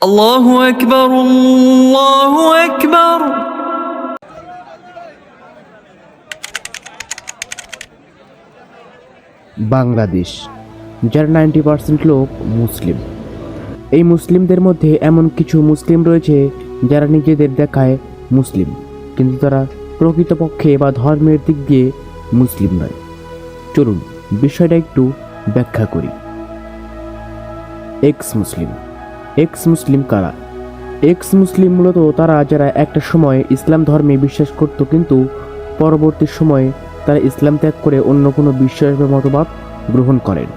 আল্লাহু আকবার আল্লাহু আকবার। বাংলাদেশ, যার নাইনটি পার্সেন্ট লোক মুসলিম। এই মুসলিমদের মধ্যে এমন কিছু মুসলিম রয়েছে যারা নিজেদের দেখায় মুসলিম, কিন্তু তারা প্রকৃতপক্ষে বা ধর্মের দিক দিয়ে মুসলিম নয়। চলুন, বিষয়টা একটু ব্যাখ্যা করি। এক্স মুসলিম এক্স মুসলিম কারা? এক্স মুসলিম মূলত তারা যারা একটা সময় ইসলাম ধর্মে বিশ্বাস করত কিন্তু পরবর্তী সময়ে তারা ইসলাম ত্যাগ করে অন্য কোনো বিশ্বাস বা মতবাদ গ্রহণ করেন।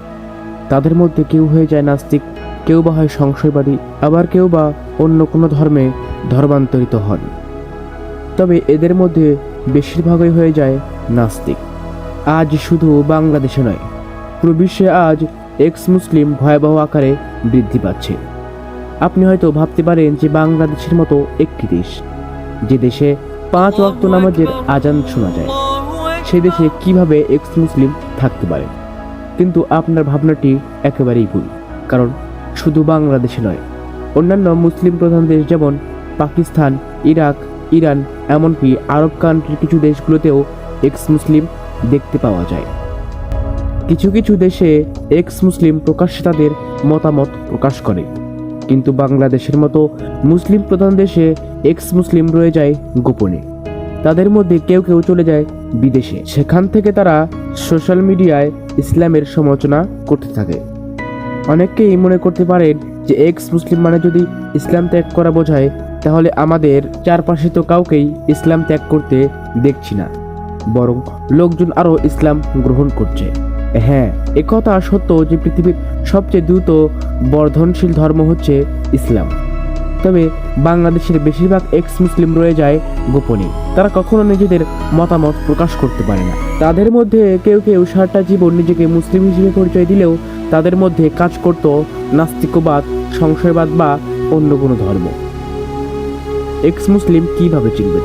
তাদের মধ্যে কেউ হয়ে যায় নাস্তিক, কেউ বা হয় সংশয়বাদী, আবার কেউ বা অন্য কোনো ধর্মে ধর্মান্তরিত হন। তবে এদের মধ্যে বেশিরভাগই হয়ে যায় নাস্তিক। আজ শুধু বাংলাদেশে নয়, পুরো বিশ্বে আজ এক্স মুসলিম ভয়াবহ আকারে বৃদ্ধি পাচ্ছে। আপনি হয়তো ভাবতে পারেন যে বাংলাদেশের মতো একটি দেশ যে দেশে পাঁচ ওয়াক্ত নামাজের আজান শোনা যায়। সে দেশে কীভাবে এক্স মুসলিম থাকতে পারে? কিন্তু আপনার ভাবনাটি একেবারেই ভুল কারণ শুধু বাংলাদেশে নয় অন্যান্য মুসলিম প্রধান দেশ যেমন পাকিস্তান ইরাক ইরান এমনকি আরব কান্ট্রির কিছু দেশগুলোতেও এক্স মুসলিম দেখতে পাওয়া যায়। কিছু কিছু দেশে এক্স মুসলিম প্রকাশ্যে তাদের মতামত প্রকাশ করে। কিন্তু বাংলাদেশের মতো মুসলিম প্রধান দেশে এক্স মুসলিম রয়ে যায় গোপনে। তাদের মধ্যে কেউ কেউ চলে যায় বিদেশে। সেখান থেকে তারা সোশ্যাল মিডিয়ায় ইসলামের সমালোচনা করতে থাকে। অনেকেই মনে করতে পারেন যে এক্স মুসলিম মানে যদি ইসলাম ত্যাগ করা বোঝায়, তাহলে আমাদের চারপাশে তো কাউকেই ইসলাম ত্যাগ করতে দেখছি না। বরং লোকজন আরও ইসলাম গ্রহণ করছে। হ্যাঁ একথা সত্য যে পৃথিবীর সবচেয়ে দ্রুত বর্ধনশীল ধর্ম হচ্ছে ইসলাম। তবে বাংলাদেশের বেশিরভাগ এক্স মুসলিম রয়ে যায় গোপনে। তারা কখনো নিজেদের মতামত প্রকাশ করতে পারে না। তাদের মধ্যে কেউ কেউ সারাটা জীবন নিজেকে মুসলিম হিসেবে পরিচয় দিলেও তাদের মধ্যে কাজ করত নাস্তিকবাদ, সংশয়বাদ বা অন্য কোনো ধর্ম। এক্স মুসলিম কীভাবে চিনবেন?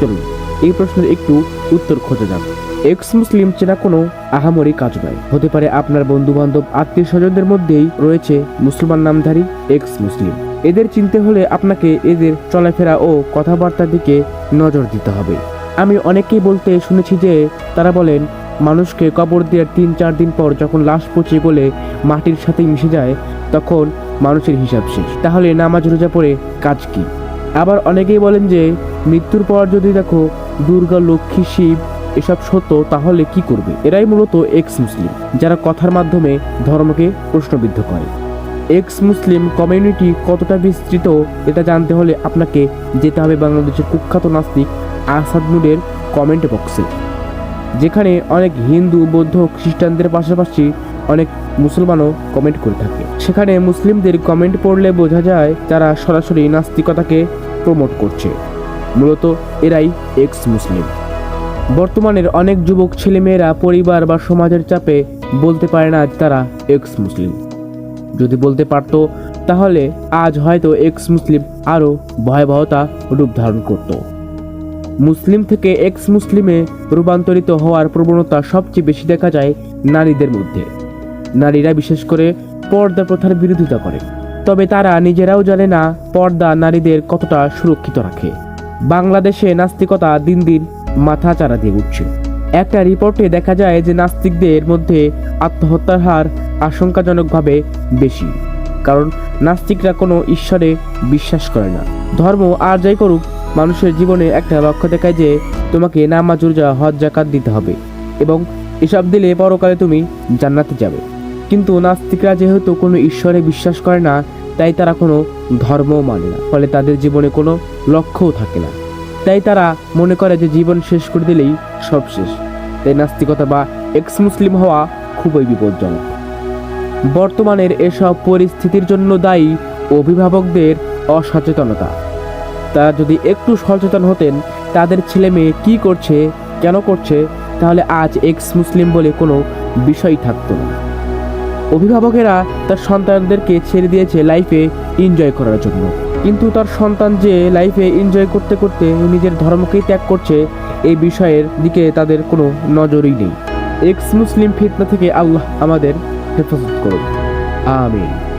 চলুন। এই প্রশ্নের একটু উত্তর খোঁজা যাক এক্স মুসলিম চেনা কোনো আহামরি কাজ নয়। হতে পারে আপনার বন্ধু বান্ধব আত্মীয় স্বজনদের মধ্যেই রয়েছে মুসলমান নামধারী এক্স মুসলিম এদের চিনতে হলে আপনাকে এদের চলাফেরা ও কথাবার্তার দিকে নজর দিতে হবে। আমি অনেকেই বলতে শুনেছি যে তারা বলেন, মানুষকে কবর দেওয়ার তিন চার দিন পর যখন লাশ পচে বলে মাটির সাথে মিশে যায়, তখন মানুষের হিসাব শেষ। তাহলে নামাজ রোজা পড়ে কাজ কি? আবার অনেকেই বলেন যে, মৃত্যুর পর যদি দেখো দুর্গা, লক্ষ্মী, শিব এসব সত্য, তাহলে কি করবে? এরাই মূলত এক্স মুসলিম যারা কথার মাধ্যমে ধর্মকে প্রশ্নবিদ্ধ করে। এক্স মুসলিম কমিউনিটি কতটা বিস্তৃত, এটা জানতে হলে আপনাকে যেতে হবে বাংলাদেশের কুখ্যাত নাস্তিক আসাদ নুরের কমেন্ট বক্সে যেখানে অনেক হিন্দু, বৌদ্ধ, খ্রিস্টানদের পাশাপাশি অনেক মুসলমানও কমেন্ট করে থাকে। সেখানে মুসলিমদের কমেন্ট পড়লে বোঝা যায় তারা সরাসরি নাস্তিকতাকে প্রমোট করছে। মূলত এরাই এক্স মুসলিম বর্তমানের অনেক যুবক ছেলেমেয়েরা পরিবার বা সমাজের চাপে বলতে পারে না তারা এক্স মুসলিম যদি বলতে পারতো, তাহলে আজ হয়তো এক্স মুসলিম আরও ভয়াবহতা রূপ ধারণ করত। মুসলিম থেকে এক্স মুসলিমে রূপান্তরিত হওয়ার প্রবণতা সবচেয়ে বেশি দেখা যায় নারীদের মধ্যে। নারীরা বিশেষ করে পর্দা প্রথার বিরোধিতা করে। তবে তারা নিজেরাও জানে না পর্দা নারীদের কতটা সুরক্ষিত রাখে। বাংলাদেশে নাস্তিকতা দিন দিন মাথা চারা দিয়ে উঠছে। একটা রিপোর্টে দেখা যায় যে নাস্তিকদের মধ্যে আত্মহত্যার হার আশঙ্কাজনকভাবে বেশি। কারণ নাস্তিকরা কোনো ঈশ্বরে বিশ্বাস করে না। ধর্ম আর যাই করুক, মানুষের জীবনে একটা লক্ষ্য দেখায় যে তোমাকে নামাজ, রোজা, হজ জাকাত দিতে হবে এবং এসব দিলে পরকালে তুমি জান্নাতে যাবে। কিন্তু নাস্তিকরা যেহেতু কোনো ঈশ্বরে বিশ্বাস করে না তাই তারা কোনো ধর্মও মানে না, ফলে তাদের জীবনে কোনো লক্ষ্যও থাকে না। তাই তারা মনে করে যে জীবন শেষ করে দিলেই সব শেষ। তাই নাস্তিকতা বা এক্স মুসলিম হওয়া খুবই বিপজ্জনক। বর্তমানের এসব পরিস্থিতির জন্য দায়ী অভিভাবকদের অসচেতনতা। তারা যদি একটু সচেতন হতেন, তাদের ছেলে মেয়ে কী করছে, কেন করছে, তাহলে আজ এক্স মুসলিম বলে কোনো বিষয় থাকতো না। অভিভাবকেরা তার সন্তানদেরকে ছেড়ে দিয়েছে লাইফে এনজয় করার জন্য। কিন্তু তার সন্তান যে লাইফে এনজয় করতে করতে নিজের ধর্মকেই ত্যাগ করছে, এই বিষয়ের দিকে তাদের কোনো নজরই নেই। এক্স মুসলিম ফিতনা থেকে আল্লাহ আমাদের হেফাজত করুন। আমিন।